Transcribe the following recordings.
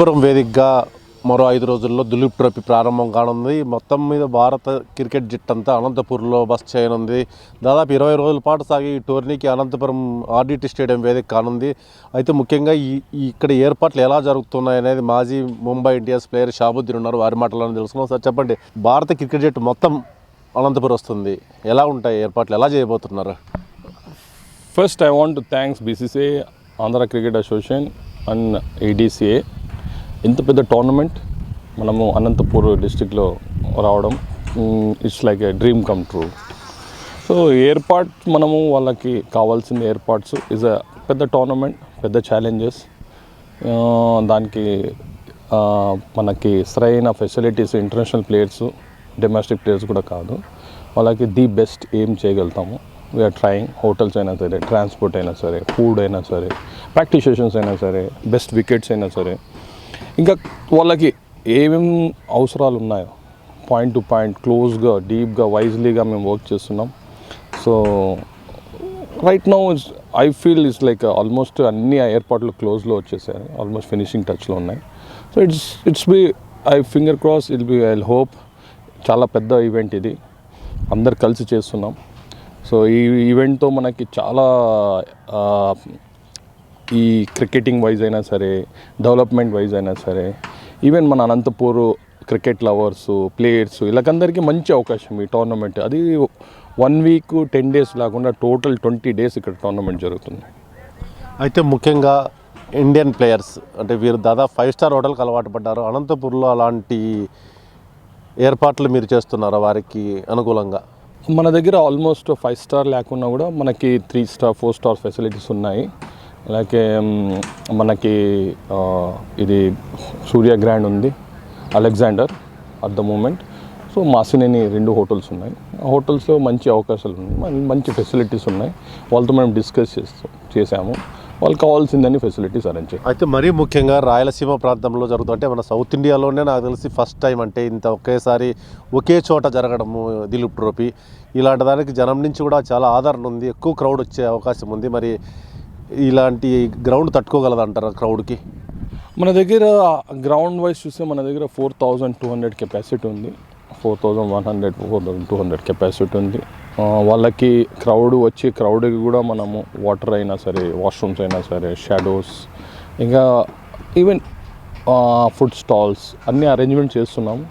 అనంతపురం వేదికగా మరో ఐదు రోజుల్లో దులీప్ ట్రోఫీ ప్రారంభం కానుంది. మొత్తం మీద భారత క్రికెట్ జట్టు అంతా అనంతపూర్లో బస్ చేయనుంది. దాదాపు ఇరవై రోజుల పాటు సాగే ఈ టోర్నీకి అనంతపురం ఆర్డిటి స్టేడియం వేదిక కానుంది. అయితే ముఖ్యంగా ఈ ఇక్కడ ఏర్పాట్లు ఎలా జరుగుతున్నాయి అనేది మాజీ ముంబై ఇండియన్స్ ప్లేయర్ షాబుద్దీన్ ఉన్నారు. వారి మాటలను తెలుసుకున్నాం సార్ చెప్పండి భారత క్రికెట్ జట్టు మొత్తం అనంతపురం వస్తుంది. ఎలా ఉంటాయి ఏర్పాట్లు? ఎలా చేయబోతున్నారు? First I want to thanks BCCI Andhra cricket association and ADCA ఇంత పెద్ద టోర్నమెంట్ మనము అనంతపూర్ డిస్టిక్లో రావడం it's like a dream come true so ఏర్పాట్ మనము వాళ్ళకి కావాల్సిన ఏర్పాట్స్. ఇస్ అ పెద్ద టోర్నమెంట్ పెద్ద ఛాలెంజెస్ దానికి మనకి సరైన facilities international players domestic players కూడా కాదు. వాళ్ళకి ది బెస్ట్ ఏం చేయగలుగుతాము. వీఆర్ ట్రయింగ్ హోటల్స్ అయినా సరే ట్రాన్స్పోర్ట్ అయినా సరే ఫుడ్ అయినా సరే ప్రాక్టీస్ సెషన్స్ అయినా సరే బెస్ట్ వికెట్స్ అయినా సరే. ఇంకా వాళ్ళకి ఏమేం అవసరాలు ఉన్నాయో పాయింట్ టు పాయింట్ క్లోజ్గా డీప్గా వైజ్లీగా మేము వర్క్ చేస్తున్నాం. So right now is I feel is like almost అన్ని ఏర్పాట్లు క్లోజ్లో వచ్చేసాయి. ఆల్మోస్ట్ ఫినిషింగ్ టచ్లో ఉన్నాయి. So it's it's be I finger cross I'll be I hope చాలా పెద్ద ఈవెంట్ ఇది. అందరు కలిసి చేస్తున్నాం. సో ఈ ఈవెంట్తో మనకి చాలా ఈ క్రికెటింగ్ వైజ్ అయినా సరే డెవలప్మెంట్ వైజ్ అయినా సరే ఈవెన్ మన అనంతపూర్ క్రికెట్ లవర్స్ ప్లేయర్స్ వీళ్ళకందరికీ మంచి అవకాశం ఈ టోర్నమెంట్ అది వన్ వీక్ టెన్ డేస్ లేకుండా టోటల్ ట్వంటీ డేస్ ఇక్కడ టోర్నమెంట్ జరుగుతుంది. అయితే ముఖ్యంగా ఇండియన్ ప్లేయర్స్ అంటే వీరు దాదాపు ఫైవ్ స్టార్ హోటల్కి అలవాటు పడ్డారు. అనంతపూర్లో అలాంటి ఏర్పాట్లు మీరు చేస్తున్నారా వారికి అనుకూలంగా? మన దగ్గర ఆల్మోస్ట్ ఫైవ్ స్టార్ లేకున్నా కూడా మనకి three star four star facilities ఉన్నాయి. అలాగే మనకి ఇది సూర్య గ్రాండ్ ఉంది Alexander at the moment so Masineni రెండు హోటల్స్ ఉన్నాయి. ఆ హోటల్స్లో మంచి అవకాశాలు ఉన్నాయి. మంచి ఫెసిలిటీస్ ఉన్నాయి. వాళ్ళతో మనం డిస్కస్ చేస్తాం చేసాము వాళ్ళకి కావాల్సిందని ఫెసిలిటీస్ అరేంజ్ అయితే మరీ ముఖ్యంగా రాయలసీమ ప్రాంతంలో జరుగుతుంటే మన సౌత్ ఇండియాలోనే నాకు తెలిసి ఫస్ట్ టైం అంటే ఇంత ఒకేసారి ఒకే చోట జరగడము దిలీప్ ట్రోఫీ. ఇలాంటి దానికి జనం నుంచి కూడా చాలా ఆదరణ ఉంది. ఎక్కువ క్రౌడ్ వచ్చే అవకాశం ఉంది. మరి ఇలాంటి గ్రౌండ్ తట్టుకోగలదంటారా క్రౌడ్కి మన దగ్గర గ్రౌండ్ వైజ్ చూస్తే మన దగ్గర four thousand two hundred capacity ఉంది. Four thousand one hundred four thousand two hundred capacity ఉంది. వాళ్ళకి క్రౌడ్ వచ్చి క్రౌడ్కి కూడా మనము వాటర్ అయినా సరే వాష్రూమ్స్ అయినా సరే షాడోస్ ఇంకా ఈవెన్ ఫుడ్ స్టాల్స్ అన్ని అరేంజ్మెంట్ చేస్తున్నాము.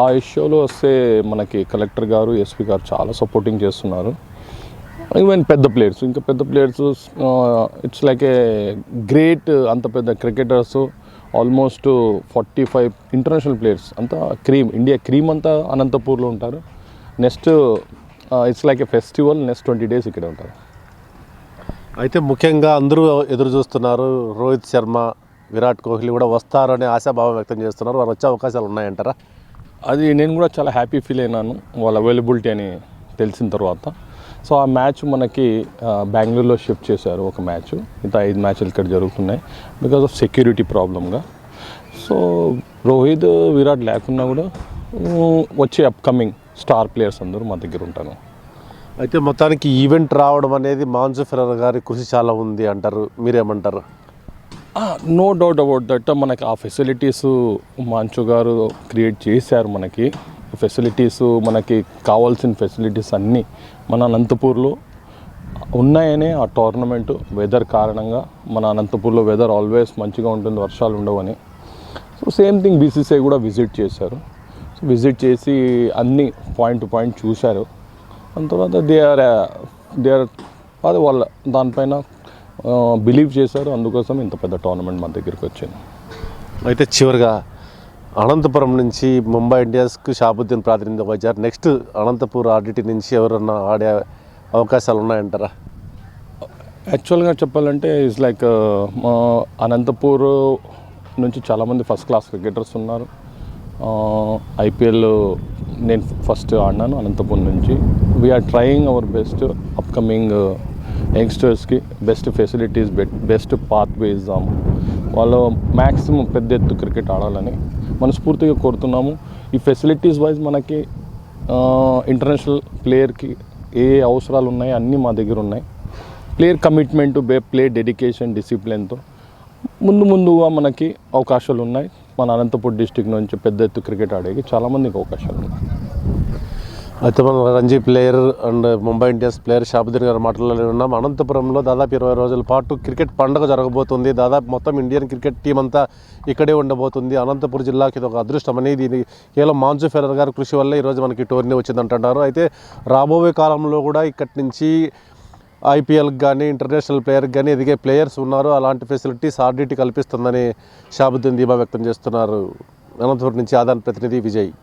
ఆ ఇష్యూలో వస్తే మనకి కలెక్టర్ గారు ఎస్పీ గారు చాలా సపోర్టింగ్ చేస్తున్నారు. ఈవెన్ పెద్ద ప్లేయర్స్ ఇంకా పెద్ద players it's like a great అంత పెద్ద cricketers almost forty five international players అంతా క్రీమ్ ఇండియా క్రీమ్ అంతా అనంతపూర్లో ఉంటారు. Next it's like a festival next twenty days ఇక్కడ ఉంటారు. అయితే ముఖ్యంగా అందరూ ఎదురు చూస్తున్నారు రోహిత్ శర్మ విరాట్ కోహ్లీ కూడా వస్తారనే ఆశాభావం వ్యక్తం చేస్తున్నారు. వారు వచ్చే అవకాశాలు ఉన్నాయంటారా? అది నేను కూడా చాలా హ్యాపీ ఫీల్ అయినాను వాళ్ళ అవైలబిలిటీ అని తెలిసిన తర్వాత. సో ఆ మ్యాచ్ మనకి బెంగళూరులో షిఫ్ట్ చేశారు ఒక మ్యాచ్. మిగతా ఐదు మ్యాచ్లు ఇక్కడ జరుగుతున్నాయి బికాస్ ఆఫ్ సెక్యూరిటీ ప్రాబ్లమ్గా. సో రోహిత్ విరాట్ లేకున్నా కూడా వచ్చే అప్కమింగ్ స్టార్ ప్లేయర్స్ అందరూ మా దగ్గర ఉంటాను అయితే మొత్తానికి ఈవెంట్ రావడం అనేది మాన్సు ఫెరర్ గారి కృషి చాలా ఉంది అంటారు. మీరేమంటారు? నో డౌట్ అబౌట్ దట్ మనకి ఆ ఫెసిలిటీస్ మంచు గారు క్రియేట్ చేశారు మనకి. ఫెసిలిటీస్ మనకి కావాల్సిన ఫెసిలిటీస్ అన్నీ మన అనంతపూర్లో ఉన్నాయనే ఆ టోర్నమెంట్ వెదర్ కారణంగా మన అనంతపూర్లో వెదర్ ఆల్వేస్ మంచిగా ఉంటుంది వర్షాలు ఉండవని. సో సేమ్ థింగ్ బీసీసీఐ కూడా విజిట్ చేశారు. సో విజిట్ చేసి అన్ని పాయింట్ టు పాయింట్ చూశారు. దాని తర్వాత దే ఆర్ దే ఆర్ అది వాళ్ళ దానిపైన బిలీవ్ చేశారు. అందుకోసం ఇంత పెద్ద టోర్నమెంట్ మన దగ్గరికి వచ్చింది. అయితే చివరిగా అనంతపురం నుంచి ముంబై ఇండియన్స్కు షాబుద్దీన్ ప్రాతినిధ్యం వహించారు. నెక్స్ట్ అనంతపూర్ ఆర్డిటి నుంచి ఎవరన్నా ఆడే అవకాశాలు ఉన్నాయంటారా యాక్చువల్గా చెప్పాలంటే ఇట్స్ లైక్ అనంతపూర్ నుంచి చాలామంది ఫస్ట్ క్లాస్ క్రికెటర్స్ ఉన్నారు. ఐపీఎల్ నేను ఫస్ట్ ఆడినాను అనంతపూర్ నుంచి. We're trying our best upcoming యంగ్స్టర్స్కి best facilities best pathway ఇద్దాము వాళ్ళు మ్యాక్సిమం పెద్ద ఎత్తు క్రికెట్ ఆడాలని మనస్ఫూర్తిగా కోరుతున్నాము. ఈ ఫెసిలిటీస్ వైజ్ మనకి ఇంటర్నేషనల్ ప్లేయర్కి ఏ అవసరాలు ఉన్నాయి అన్నీ మా దగ్గర ఉన్నాయి. Player commitment by play dedication డిసిప్లిన్తో ముందు ముందుగా మనకి అవకాశాలు ఉన్నాయి. మన అనంతపూర్ డిస్టిక్ నుంచి పెద్ద ఎత్తు క్రికెట్ ఆడేకి చాలామందికి అవకాశాలు ఉన్నాయి. అయితే మనం Ranji player and Mumbai Indians player Shabuddin garu మాటల్లో ఉన్నాం. అనంతపురంలో దాదాపు ఇరవై రోజుల పాటు క్రికెట్ పండుగ జరగబోతుంది. దాదాపు మొత్తం ఇండియన్ క్రికెట్ టీం అంతా ఇక్కడే ఉండబోతుంది. అనంతపురం జిల్లాకి ఇది ఒక అదృష్టమని దీని కేవలం మాన్సూ ఫెరర్ గారి కృషి వల్ల ఈరోజు మనకి టోర్నీ వచ్చిందంటున్నారు. అయితే రాబోయే కాలంలో కూడా ఇక్కడి నుంచి ఐపీఎల్కి కానీ ఇంటర్నేషనల్ ప్లేయర్కి కానీ ఎదిగే ప్లేయర్స్ ఉన్నారు. అలాంటి ఫెసిలిటీస్ ఆర్డీటీ కల్పిస్తుందని షాబుద్దీన్ దీమా వ్యక్తం చేస్తున్నారు. అనంతపురం నుంచి ఆదాన్ ప్రతినిధి విజయ్.